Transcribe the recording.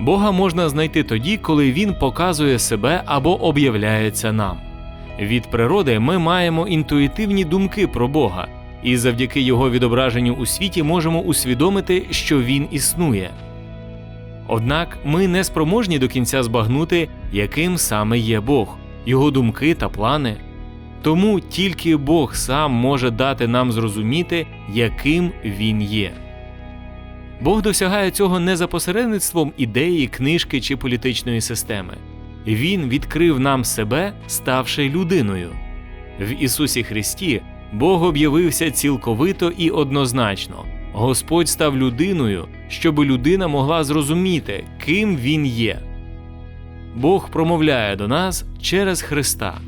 Бога можна знайти тоді, коли Він показує себе або об'являється нам. Від природи ми маємо інтуїтивні думки про Бога, і завдяки його відображенню у світі можемо усвідомити, що Він існує. Однак ми не спроможні до кінця збагнути, яким саме є Бог, його думки та плани. Тому тільки Бог сам може дати нам зрозуміти, яким Він є. Бог досягає цього не за посередництвом ідеї, книжки чи політичної системи. Він відкрив нам себе, ставши людиною. В Ісусі Христі Бог об'явився цілковито і однозначно. Господь став людиною, щоб людина могла зрозуміти, ким Він є. Бог промовляє до нас через Христа.